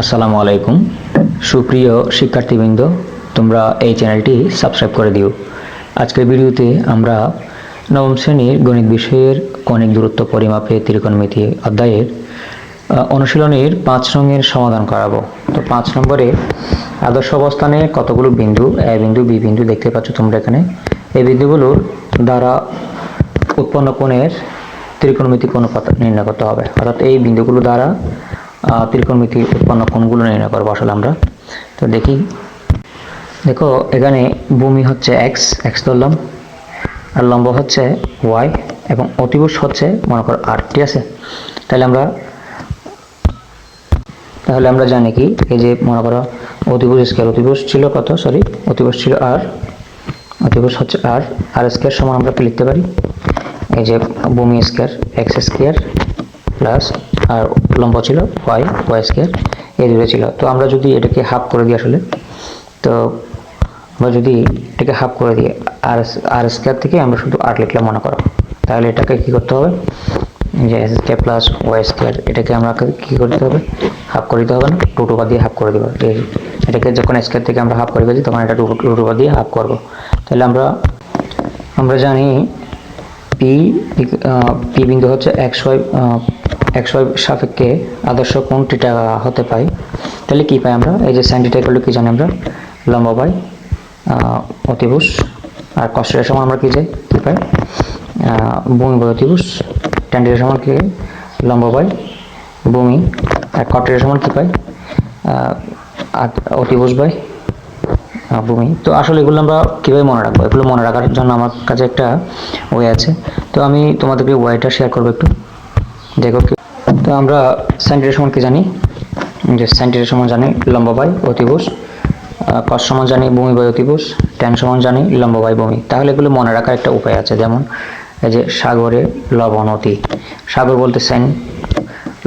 আসসালামু আলাইকুম। সুপ্রিয় শিক্ষার্থীবৃন্দ, তোমরা এই চ্যানেলটি সাবস্ক্রাইব করে দিও। আজকের ভিডিওতে আমরা নবম শ্রেণির গণিত বিষয়ের কণিক দূরত্ব পরিমাপে ত্রিকোণমিতি অধ্যায়ের অনুশীলনের পাঁচ রঙের সমাধান করাবো। তো পাঁচ নম্বরে আদর্শ অবস্থানে কতগুলো বিন্দু, এ বিন্দু, বি বিন্দু দেখতে পাচ্ছ তোমরা এখানে। এই বিন্দুগুলোর দ্বারা উৎপন্ন কোণের ত্রিকোণমিতিক অনুপাত নির্ণয় করতে হবে। অর্থাৎ এই বিন্দুগুলো দ্বারা আহ, ত্রিকোণমিতির উৎপন্ন কোণগুলো নির্ণয় করব আসলে আমরা। তো দেখি। দেখো এখানে ভূমি হচ্ছে এক্স এক্স ধরলাম আর লম্ব হচ্ছে ওয়াই এবং অতিভুজ হচ্ছে মনে করো আর ঠিক আছে? তাহলে আমরা তাহলে আমরা জানি কি এই যে মনে করো অতিভুজ স্কেয়ার অতিভুজ ছিল কত? সরি অতিভুজ ছিল আর অতিভুজ হচ্ছে আর আর স্কোয়ার সমান আমরা লিখতে পারি? এই যে ভূমি স্কোয়ার এক্স স্কোয়ার প্লাস আর লম্ব ছিল ওয়াই ওয়াই স্কোয়ার এই দুটো ছিল। তো আমরা যদি এটাকে হাফ করে দিই আসলে, তো আমরা যদি এটাকে হাফ করে দিই আর আর স্কোয়ার থেকে আমরা শুধু আর লিখলাম মনে করো। তাহলে এটাকে কি করতে হবে? যে s square plus y square এটাকে আমরা কি করতে হবে? হাফ করে দিতে হবে না টু টু দিয়ে হাফ করে দিব। এটাকে যখন স্কোয়ার থেকে আমরা হাফ করে দিই তখন এটা টু টু দিয়ে হাফ করব। তাহলে আমরা আমরা জানি পি পি বিন্দু হচ্ছে এক্স ওয়াই সাপেক্ষে আদর্শ কোণ টিটা হতে পাই তাহলে কি পাই আমরা? এই যে সাইন করলে কি জানি আমরা? লম্ব পাই আহ, অতিভুজ। আর কষ্টের সমান আমরা কি যাই কি পাই? ভূমি বাই অতিভুজ। ট্যান্ডের সমান কি? লম্ব পাই ভূমি। আর কটের সমান কি পাই? অতিভুজ বাই ভূমি। তো আসলে এগুলো আমরা কীভাবে মনে রাখব? এগুলো মনে রাখার জন্য আমার কাছে একটা ওয়ে আছে। তো আমি তোমাদেরকে ওয়েটা শেয়ার করব একটু। দেখো কি তো আমরা সেন্টির সমান কি জানি? যে সেন্টির সমান জানি লম্ব বাই অতিভুজ কস সমান জানি ভূমি বাই অতিভুজ। ট্যান সমান জানি লম্ব বাই ভূমি। তাহলে এগুলো মনে রাখার একটা উপায় আছে। যেমন, এই যে সাগরে লবণ অতি। সাগর বলতে সেন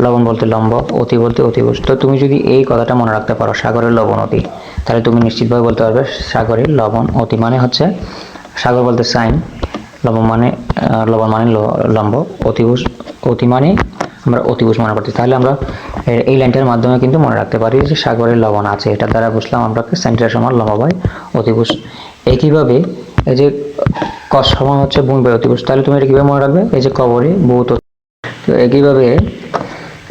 লবণ বলতে লম্ব, অতি বলতে অতিভুজ। তো তুমি যদি এই কথাটা মনে রাখতে পারো সাগরের লবণ অতি, তাহলে তুমি নিশ্চিতভাবে বলতে পারবে সাগরের লবণ অতি মানে হচ্ছে, সাগর বলতে সাইন লবণ মানে লবণ মানে লম্ব, অতিভুজ। অতি মানে আমরা অতিভুজ মনে করছি। তাহলে আমরা এই লাইনটার মাধ্যমে কিন্তু মনে রাখতে পারি যে সাগরের লবণ আছে। এটা দ্বারা বুঝলাম আমরা সেন্টার সমান লম্ব বাই একইভাবে এই যে কস সমান হচ্ছে ভূমি বাই তাহলে তুমি এটা কীভাবে মনে রাখবে? এই যে কবরে বহুত তো একইভাবে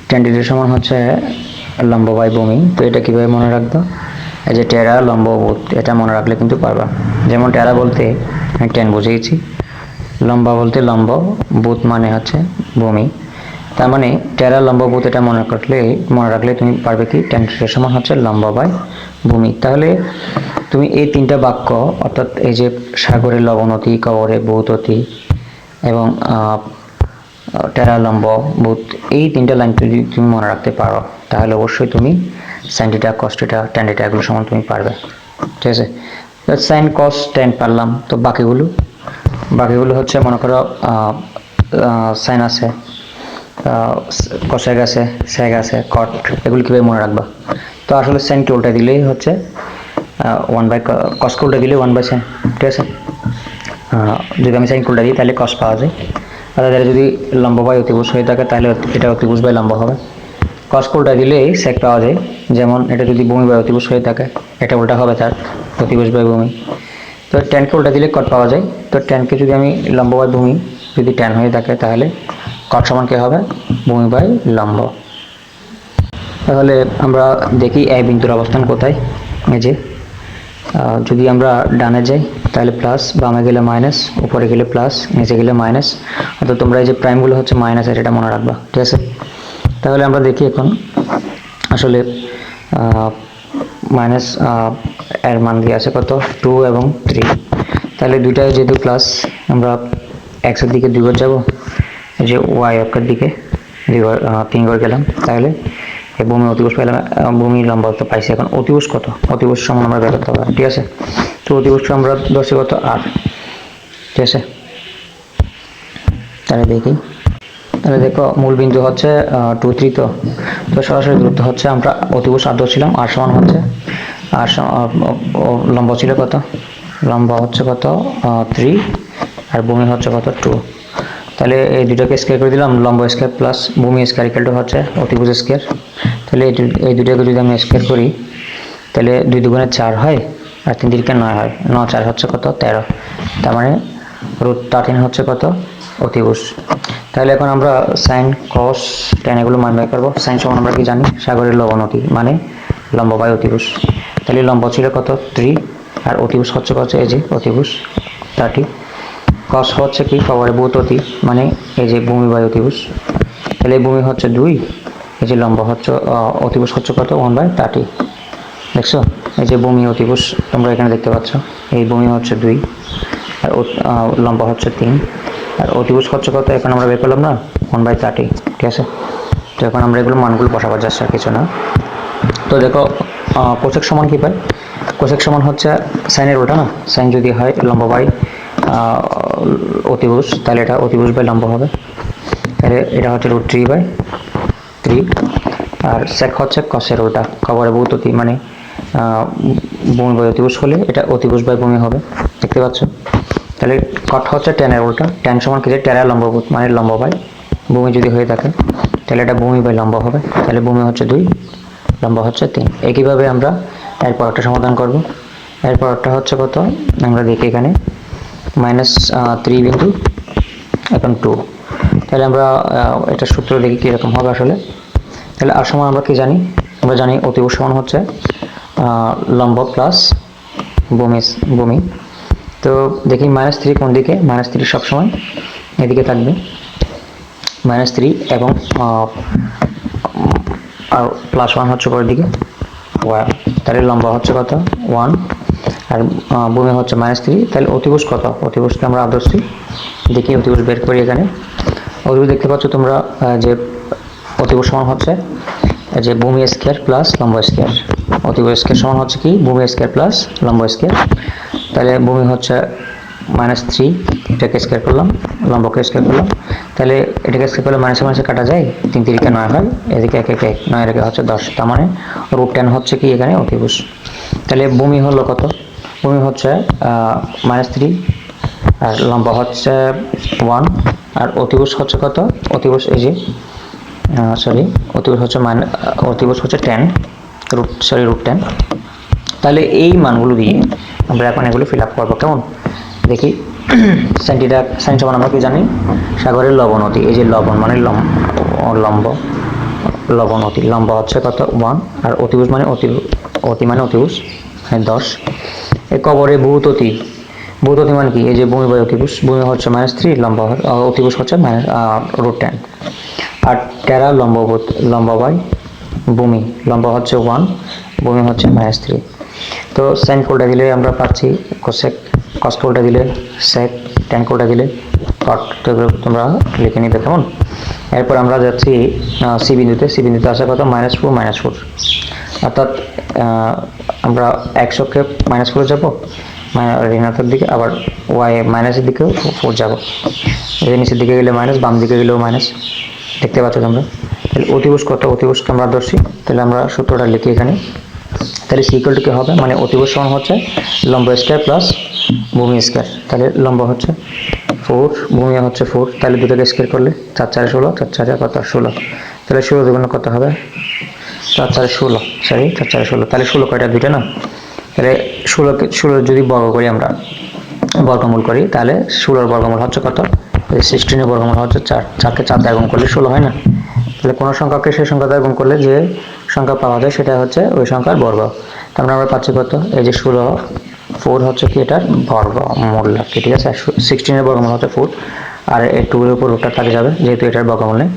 ট্যান্ডিটের সমান হচ্ছে লম্ব বাই ভূমি। তো এটা কীভাবে মনে রাখব? এই যে টেরা লম্ব বুথ এটা মনে রাখলে কিন্তু পারবা। যেমন টেরা বলতে আমি টেন বুঝিয়েছি। লম্বা বলতে লম্ব বুথ মানে হচ্ছে ভূমি। তার মানে টেরা লম্ব বুথ এটা মনে রাখলে মনে রাখলে তুমি পারবে কি? ট্যান্ডিটের সমান হচ্ছে লম্ব বাই ভূমি। তাহলে তুমি এই তিনটা বাক্য, অর্থাৎ এই যে সাগরে লবণতি কবরে বহুততি এবং টেরা লম্ব বুথ এই তিনটা লাইন যদি তুমি মনে রাখতে পারো, তাহলে অবশ্যই তুমি সাইনটিটা কস্টিটা ট্যান্ডিটা এগুলো সমান তুমি পারবে। ঠিক আছে? সাইন কস টেন পারলাম। তো বাকিগুলো? বাকিগুলো হচ্ছে মনে করো সাইন আছে। কষেক আছে স্যাগ আছে, কট, এগুলো কীভাবে মনে রাখবা? তো আসলে সাইনকে উল্টা দিলেই হচ্ছে ওয়ান বাই কসকে উল্টা দিলে ওয়ান বাই সাইন ঠিক আছে? যদি আমি সাইন উল্টা দিই, তাহলে কস পাওয়া যায়। আর তাদের যদি লম্ব বাই অতিভুজ হয়ে থাকে, তাহলে এটা অতিভুজ বাই লম্ব হবে। কস উল্টা দিলেই সেক পাওয়া যায়। যেমন এটা যদি ভূমি বাই অতিভুজ হয়ে থাকে, এটা উল্টা হবে তার, অতিভুজ বাই ভূমি তো ট্যানকে উল্টা দিলে কট পাওয়া যায়। তো ট্যানকে যদি আমি লম্ব বাই ভূমি যদি ট্যান হয়ে থাকে, তাহলে কট সমান কি হবে? ভূমি বাই লম্ব। তাহলে আমরা দেখি এই বিন্দুর অবস্থান কোথায়? আহ, যদি আমরা ডানে যাই তাহলে প্লাস বামে গেলে মাইনাস উপরে গেলে প্লাস নিচে গেলে মাইনাস অর্থাৎ তোমরা এই যে প্রাইমগুলো হচ্ছে মাইনাস এটা মনে রাখবা ঠিক আছে? তাহলে আমরা দেখি এখন আসলে মাইনাস এর মান দিয়ে আছে কত? টু এবং থ্রি তাহলে দুইটাই যেহেতু প্লাস আমরা এক্সের দিকে দুইবার যাব যে ওয়াই অক্ষের দিকে তিন করে গেলাম, তাহলে এই ভূমি অতিবুষ পেলাম ভূমি লম্বা তো পাইছি এখন অতিবুষ কত? অতিবুষ সমান আমরা বের করতে হবে ঠিক আছে? তো অতিবুষ আমরা দশে কত? আট, ঠিক আছে? তাহলে দেখি, তাহলে দেখো মূল বিন্দু হচ্ছে টু থ্রি তো। তো সরাসরি দূরত্ব হচ্ছে আমরা অতিবুষ আদ্র ছিলাম আর সমান হচ্ছে আর লম্ব ছিল কত? লম্বা হচ্ছে কত থ্রি আর ভূমি হচ্ছে কত টু তাহলে এই দুটোকে স্কোয়ার করে দিলাম, লম্ব স্কোয়ার প্লাস ভূমি স্কোয়ার ইকাল টু হচ্ছে অতিভুজ স্কোয়ার তাহলে এই দুটাকে যদি আমি স্কোয়ার করি, তাহলে দুই দুগুণে চার হয় আর তিন দিকে নয় হয়। ন চার হচ্ছে কত? তেরো। তার মানে রুট থার্টিন হচ্ছে কত? অতিভুজ। তাহলে এখন আমরা সাইন কস টেন এগুলো মান বের করব। সাইন সমান আমরা কি জানি? সাগরের লবণতি মানে লম্ব বাই অতিভুজ। তাহলে লম্ব ছিল কত? থ্রি আর অতিভুজ হচ্ছে কত? এই যে অতিভুজ থার্টি কস হচ্ছে কি? কবরে ভূত অতি মানে এই যে ভূমি বাই অতিভুজ। তাহলে ভূমি হচ্ছে দুই, এই যে লম্ব হচ্ছে অতিভুজ হচ্ছে কত? ওয়ান বাই থার্টি দেখছ? এই যে ভূমি অতিভুজ, তোমরা এখানে দেখতে পাচ্ছ। এই ভূমি হচ্ছে দুই, আর লম্বা হচ্ছে তিন। আর অতিভুজ হচ্ছে কত? এখন আমরা বের করলাম না? ওয়ান বাই থার্টি ঠিক আছে? তো এখন আমরা এগুলো মানগুলো বসাবার যাচ্ছি আর কিছু না। তো দেখো কোশেক সমান কি পাই কোশেক সমান হচ্ছে সাইনের উল্টা না? সাইন যদি হয় লম্ব বাই অতিভুজ, তাহলে এটা অতিভুজ বাই লম্ব হবে। তাহলে এটা হচ্ছে রুট থ্রি বাই থ্রি আর সেক হচ্ছে কসের উল্টা খবরে বহুত অতি মানে ভূমি বাই অতিভুজ হলে এটা অতিভুজ বাই ভূমি হবে। দেখতে পাচ্ছ? তাহলে কট হচ্ছে টেনের উল্টা। টেন সমান কি টেরা লম্বভূত মানে লম্ব বাই ভূমি যদি হয়ে থাকে, তাহলে এটা ভূমি বাই লম্ব হবে। তাহলে ভূমি হচ্ছে দুই, লম্ব হচ্ছে তিন। একইভাবে আমরা এর পরটা সমাধান করব। এর পরটা হচ্ছে কত? আমরা দেখি এখানে। মাইনাস থ্রি বিন্দু, এখন টু তাহলে আমরা এটা সূত্র দেখি কীরকম হবে আসলে। তাহলে আর সমান আমরা কি জানি? আমরা জানি অতিভুজ সমান হচ্ছে লম্ব প্লাস ভূমি ভূমি। তো দেখি মাইনাস থ্রি কোন দিকে? মাইনাস থ্রি সবসময় এদিকে থাকবে। মাইনাস থ্রি এবং আর প্লাস ওয়ান হচ্ছে পরের দিকে। ওয়ান তাহলে লম্বা হচ্ছে কত? ওয়ান আর ভূমি হচ্ছে মাইনাস থ্রি তাহলে অতিভুজ কত? অতিভুজকে আমরা আদর্শি দেখি অতিভুজ বের করি এখানে। অতিভুজ দেখতে পাচ্ছ তোমরা যে অতিভুজ সমান হচ্ছে, যে ভূমি স্কোয়ার প্লাস লম্ব স্কোয়ার অতিভুজ স্কোয়ার সমান হচ্ছে কি? ভূমি স্কোয়ার প্লাস লম্ব স্কোয়ার তাহলে ভূমি হচ্ছে মাইনাস থ্রি এটাকে স্কোয়ার করলাম, লম্বকে স্কোয়ার করলাম। তাহলে এটাকে স্কোয়ার করলে মাইনাসে মাইনাসে কাটা যায়? তিন তিরিকে নয় হয়। এদিকে এক এক এক নয় রেখে হচ্ছে দশ। তার মানে রুট টেন হচ্ছে কি এখানে? অতিভুজ। তাহলে ভূমি হলো কত? ভূমি হচ্ছে মাইনাস থ্রি আর লম্বা হচ্ছে ওয়ান আর অতিভুজ হচ্ছে কত? অতিভুজ এই যে সরি অতিভুজ হচ্ছে মান অতিভুজ হচ্ছে ten root sorry root ten তাহলে এই মানগুলো দিয়ে আমরা এখন এগুলো ফিল আপ করব, কেমন? দেখি সেন্টিটা সাইন সমান আমরা কি জানি? সাগরের লবণতি, এই যে লবণ মানে লম- লম্ব, লবণতি, লম্ব হচ্ছে কত? ওয়ান আর অতিভুজ মানে অতি অতি মানে অতিভুজ মানে দশ। এই কবরে ভূত অতি। ভূত অতি মানে কি? এই যে ভূমি বাই অতিপুষ ভূমি হচ্ছে মাইনাস থ্রি লম্বা অতিপুষ হচ্ছে মাইনাস রুট টেন আর টেরা লম্বভূত লম্বা বাই ভূমি। লম্বা হচ্ছে ওয়ান ভূমি হচ্ছে মাইনাস থ্রি তো সাইন কোডটা দিলে আমরা পাচ্ছি কোসেক কস কোডটা দিলে সেক ট্যান কোডটা দিলে কট তো তোমরা লিখে নিবে কেমন? এরপর আমরা যাচ্ছি সি বিন্দুতে। সি বিন্দুতে আসা কত মাইনাস ফোর মাইনাস ফোর অর্থাৎ আমরা একশোকে মাইনাস করে যাব ঋণাত্মক দিকে, আবার ওয়াই মাইনাসের দিকেও ফোর যাব। নিচের দিকে গেলে মাইনাস বাম দিকে গেলেও মাইনাস দেখতে পাচ্ছ তোমরা? তাহলে অতিভুজ কত অতিভুজকে আমরা দর্শি তাহলে আমরা সূত্রটা লিখি এখানে। তাহলে সিকুয়াল টু হবে? মানে অতিভুজ সমান হচ্ছে লম্ব স্কোয়ার প্লাস ভূমি স্কোয়ার তাহলে লম্ব হচ্ছে ফোর ভূমি হচ্ছে ফোর তাহলে দুটোকে স্কোয়ার করলে চার চারে ষোলো, চার চারে কত ষোলো। তাহলে ষোলো দুগুণ কত হবে? চার ষোলো, সরি, চার চারে ষোলো। তাহলে ষোলো কয়টা? দুইটা না? তাহলে ষোলোকে ষোলো যদি বর্গ করি আমরা, বর্গমূল করি, তাহলে ষোলোর বর্গমূল হচ্ছে কত? সিক্সটিনের বর্গমূল হচ্ছে চার। চারকে চার দ্বারা গুণ করলে ষোলো, হয় না? তাহলে কোনো সংখ্যাকে সেই সংখ্যা দ্বারা গুণ করলে যে সংখ্যা পাওয়া যায় সেটা হচ্ছে ওই সংখ্যার বর্গ। তারপরে মানে আমরা পাচ্ছি কত? এই যে ষোলো ফোর হচ্ছে কি এটার বর্গ মূল আর কি ঠিক আছে? সিক্সটিনের বর্গমূল হচ্ছে ফোর আর এই টুর উপর রুটটা থাকে যাবে, যেহেতু এটার বর্গমূল নেই।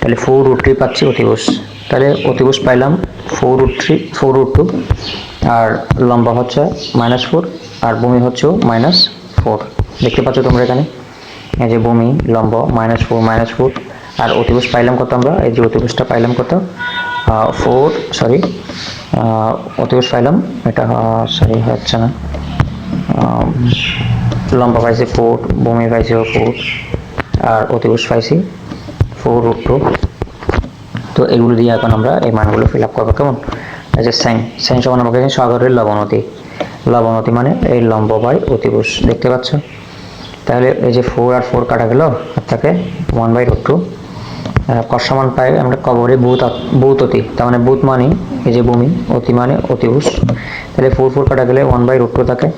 তাহলে ফোর রুটটি পাচ্ছি অতিভুজ। তাহলে অতিভুজ পাইলাম four root three four root two আর লম্বা হচ্ছে মাইনাস ফোর আর ভূমি হচ্ছেও মাইনাস ফোর দেখতে পাচ্ছ তোমরা এখানে? এই যে ভূমি, লম্বা মাইনাস ফোর মাইনাস ফোর আর অতিভুজ পাইলাম কত আমরা? এই যে অতিভুজটা পাইলাম কত? ফোর সরি অতিভুজ পাইলাম, এটা সরি হচ্ছে না। লম্বা পাইছি ফোর ভূমি পাইছি ফোর আর অতিভুজ পাইছি ফোর রুট টু তো এগুলো দিয়ে এখন আমরা এই মানগুলো ফিল আপ করব, কেমন? এই যে সমান আমাকে সাগরের লবণতি। লবণতি মানে এই লম্ব বাই অতিভুজ, দেখতে পাচ্ছ? তাহলে এই যে ফোর আর ফোর কাটা গেল আর থাকে ওয়ান বাই রুট টু কর সমান পাই আমরা কবরে আত- ভূত অতি তার মানে ভূত মানে এই যে ভূমি, অতি মানে অতিভুজ। তাহলে ফোর ফোর কাটা গেলে ওয়ান বাই রুট টু থাকে।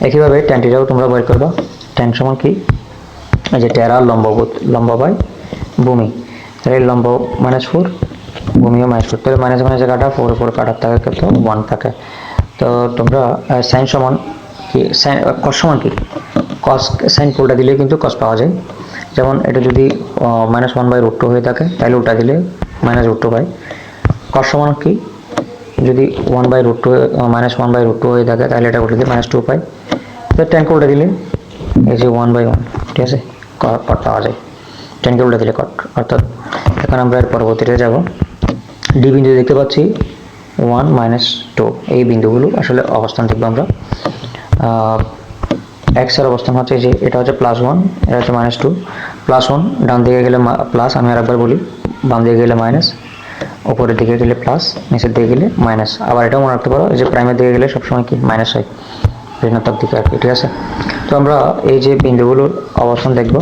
একইভাবে ট্যানটিটাও তোমরা বের করবা। ট্যান সমান কি? এই যে টেরা লম্ব ভূত লম্ব বাই ভূমি। তাহলে লম্ব মাইনাস ফোর ভূমিও মাইনাস ফোর তাহলে মাইনাস মাইনাসে কাটা ফোর ফোর কাটার থাকে কত ওয়ান থাকে তো তোমরা সাইন সমান কি সাইন কস সমান কি কস সাইন পুরোটা দিলে কিন্তু কস পাওয়া যায় যেমন এটা যদি minus one by root two হয়ে থাকে তাহলে ওটা দিলে minus root two by cos সমান কি যদি one by root two minus one by root two হয়ে থাকে তাহলে এটা উঠে দিয়ে মাইনাস টু পাই তো টেন উল্টে দিলে এই যে ওয়ান বাই ওয়ান ঠিক আছে কট পাওয়া যায় টেনকে উল্টে দিলে কট অর্থাৎ এখন আমরা এর পরবর্তীতে যাব। ডি বিন্দু দেখতে পাচ্ছি। ওয়ান মাইনাস টু এই বিন্দুগুলো আসলে অবস্থান দেখব আমরা। এক্সের অবস্থান হচ্ছে যে, এটা হচ্ছে প্লাস ওয়ান এটা হচ্ছে মাইনাস টু প্লাস ওয়ান ডান দিকে গেলে প্লাস আমি আরেকবার বলি। বাম দিকে গেলে মাইনাস উপরের দিকে গেলে প্লাস নিচের দিকে গেলে মাইনাস আবার এটাও মনে রাখতে পারো যে প্রাইমের দিকে গেলে সবসময় কি? মাইনাস হয়। ঋণাত্মক দিকে আর কি, ঠিক আছে? তো আমরা এই যে বিন্দুগুলোর অবস্থান দেখব।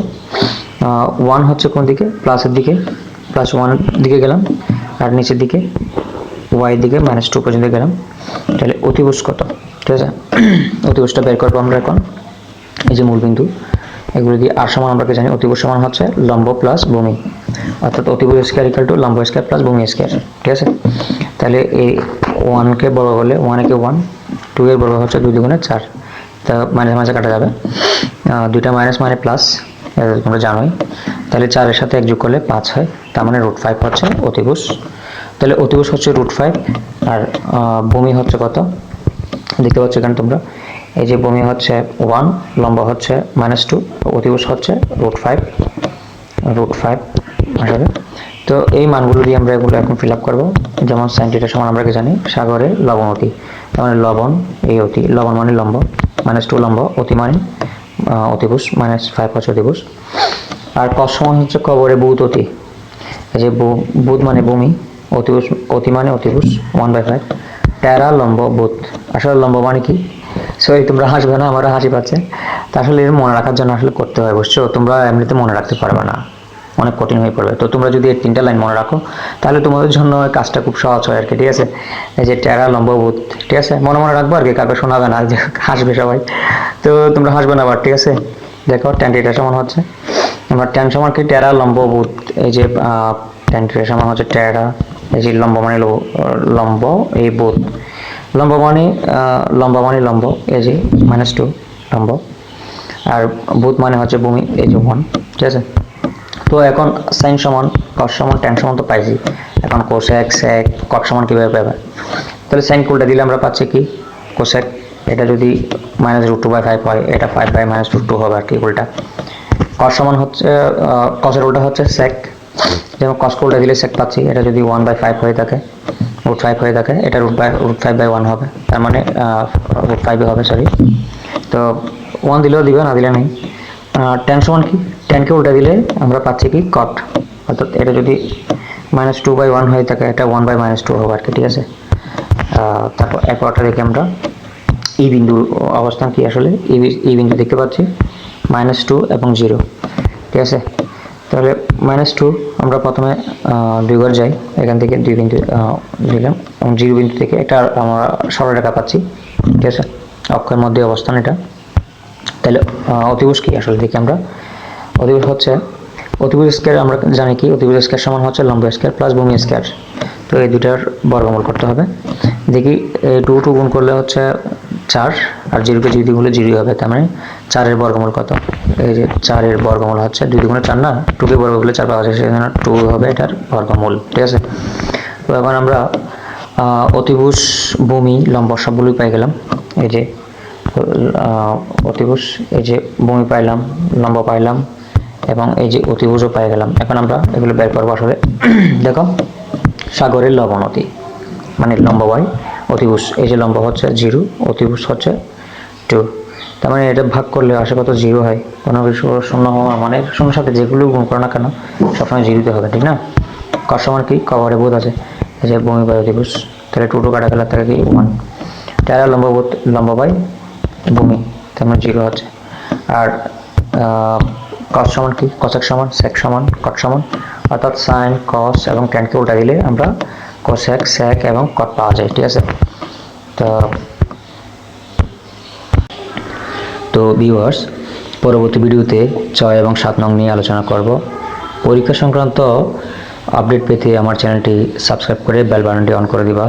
ওয়ান হচ্ছে কোন দিকে? প্লাসের দিকে। প্লাস ওয়ানের দিকে গেলাম, আর নিচের দিকে ওয়াই দিকে মাইনাস টু পর্যন্ত গেলাম। তাহলে অতিভুজ কত? ঠিক আছে? অতিভুজটা বের করব আমরা এখন। এই যে মূলবিন্দু এগুলো দিয়ে আর সমান আমরা জানি? অতিভুজ সমান হচ্ছে লম্ব প্লাস ভূমি। অর্থাৎ অতিভুজ স্কোয়ার ইকাল টু লম্ব স্কোয়ার প্লাস ভূমি স্কোয়ার ঠিক আছে? তাহলে এই ওয়ানকে বড় হলে ওয়ানকে ওয়ান টু এর বড় হচ্ছে দুই দুগুণে চার। তা মাইনাস মাঝে কাটা যাবে। দুইটা মাইনাস মানে প্লাস তোমরা জানোই। তাহলে চারের সাথে এক যোগ করলে পাঁচ হয়, তার মানে রুট ফাইভ হচ্ছে অতিভুজ। তাহলে অতিভুজ হচ্ছে রুট ফাইভ আর ভূমি হচ্ছে কত? দেখতে পাচ্ছ এখানে তোমরা, এই যে ভূমি হচ্ছে ওয়ান লম্বা হচ্ছে মাইনাস টু অতিভুজ হচ্ছে রুট ফাইভ রুট ফাইভ আসলে তো এই মানগুলো দিয়ে আমরা এগুলো এখন ফিল আপ করব। যেমন সাইনটিটার সমান আমরা কি জানি? সাগরে লবণ অতি। তার মানে লবণ, এই অতি, লবণ মানে লম্ব মাইনাস টু লম্ব, অতি মানে অতিভুজ মাইনাস ফাইভ হচ্ছে অতিভুজ। আর কস সমান হচ্ছে কবরে বুধ অতি। এই যে বুধ মানে ভূমি, অতিভুজ অতি মানে অতিভুজ ওয়ান বাই ফাইভ টেরা লম্ব বুধ আসলে লম্ব মানে কি? সরি তোমরা হাসবে না, আমারও হাসি পাচ্ছে। তা আসলে মনে রাখার জন্য আসলে করতে হয়, বুঝছ? তোমরা এমনিতে মনে রাখতে পারবে না। অনেক কঠিন হয়ে পড়বে। তো তোমরা যদি এই তিনটা লাইন মনে রাখো, তাহলে তোমাদের জন্য কাজটা খুব সহজ হয় আর কি, ঠিক আছে? এই যে টেরা লম্ব বুধ ঠিক আছে? মনে মনে রাখব আর কি, কাউকে শোনাবে না হাসবে সবাই। তো তোমরা হাসবে না আবার ঠিক আছে? দেখো ট্যান্টিটা সমান হচ্ছে? আমার ট্যান সমান কি টেরা লম্ব এই যে ট্যান্টিটা সমান হচ্ছে টেরা এই যে লম্ব মানে লম্ব, এই বুধ। লম্ব মানে লম্ব মানে লম্ব, এই যে মাইনাস টু লম্ব। আর বুধ মানে হচ্ছে ভূমি, এই যে ওয়ান ঠিক আছে? তো এখন সাইন সমান কস সমান ট্যান সমান তো পাইছি। এখন কোসেক সেক কট সমান কীভাবে পাবে তাহলে সাইন কুলটা দিলে আমরা পাচ্ছি কি? কোসেক এটা যদি minus root two by five হয়, এটা five by minus root two হবে আর কি উল্টা কস সমান হচ্ছে কসের উল্টা হচ্ছে সেক যেমন কস উল্টা দিলে সেক পাচ্ছি, এটা যদি ওয়ান বাই ফাইভ হয়ে থাকে রুট ফাইভ হয়ে থাকে, এটা root by root five by one হবে। তার মানে রুট ফাইভে হবে সরি তো ওয়ান দিলেও দিবে, না দিলে নেই। টেন সমান কি? টেনকে উল্টা দিলে আমরা পাচ্ছি কি? কট অর্থাৎ এটা যদি মাইনাস টু বাই ওয়ান হয়ে থাকে, এটা ওয়ান বাই মাইনাস টু হবে আর কি, ঠিক আছে? তারপর একবারটা দেখি আমরা। এই বিন্দুর অবস্থান কি আসলে? এই বিন্দু দেখতে পাচ্ছি। মাইনাস টু এবং জিরো। ঠিক আছে? তাহলে মাইনাস টু আমরা প্রথমে আহ, দুইবার যাই। এখান থেকে দুই বিন্দু দিলাম এবং জিরো বিন্দু থেকে একটা আমরা সরলরেখা পাচ্ছি। ঠিক আছে? অক্ষের মধ্যে অবস্থান এটা। তাহলে অতিভুজ কি আসলে দেখি আমরা? অতিভুজ হচ্ছে অতিভুজ স্কোয়ার আমরা জানি কি? অতিভুজ স্কোয়ার সমান হচ্ছে লম্ব স্কোয়ার প্লাস ভূমি স্কোয়ার। তো এই দুটার বর্গমূল করতে হবে। দেখি টু টু গুণ করলে হচ্ছে চার। আর জিরোকে জিরো দিয়ে গুণলে জিরোই হবে, তার মানে চারের বর্গমূল কত? এই যে চারের বর্গমূল হচ্ছে দুই দুগুণে চার না? টুকে বর্গ করলে চার পাওয়া যায় সেজন্য টু হবে এটার বর্গমূল, ঠিক আছে? তো এখন আমরা অতিভুজ ভূমি লম্ব সবগুলোই পাই গেলাম, এই যে অতিভুজ, এই যে ভূমি পাইলাম, লম্ব পাইলাম, এবং এই যে অতিভুজও পাই গেলাম। এখন আমরা এগুলো বের করব আসলে, দেখো, সাগরের লবণতি মানে লম্ব বাই অতিভুজ, এই যে লম্ব হচ্ছে জিরো, অতিভুজ হচ্ছে টু তার মানে এটা ভাগ করলে আসে কত জিরো হয়? কোনো কিছু শূন্য হওয়া মানে শূন্যর সাথে যেগুলো গুণ করো না কেন, সবসময় জিরোতে হবে, ঠিক না? সমান কি? কবরে বোধ আছে। যে ভূমি বাই দিবস তাহলে টু টু কাটা গেলে তাহলে কি ওয়ান। তেরো লম্ব বোধ, লম্ব বাই ভূমি, তার মানে জিরো আছে। আর কস সমান কি? কসেক সমান সেক সমান কট সমান। অর্থাৎ সাইন কস এবং ট্যানকে উল্টা দিলে আমরা কোসেক স্যাক এবং কট পাওয়া যায়, ঠিক আছে? তো তো ভিউয়ার্স পরবর্তী ভিডিওতে ছয় এবং সাত নং নিয়ে আলোচনা করব। পরীক্ষা সংক্রান্ত আপডেট পেতে আমার চ্যানেলটি সাবস্ক্রাইব করে বেল বাটনটি অন করে দিবা।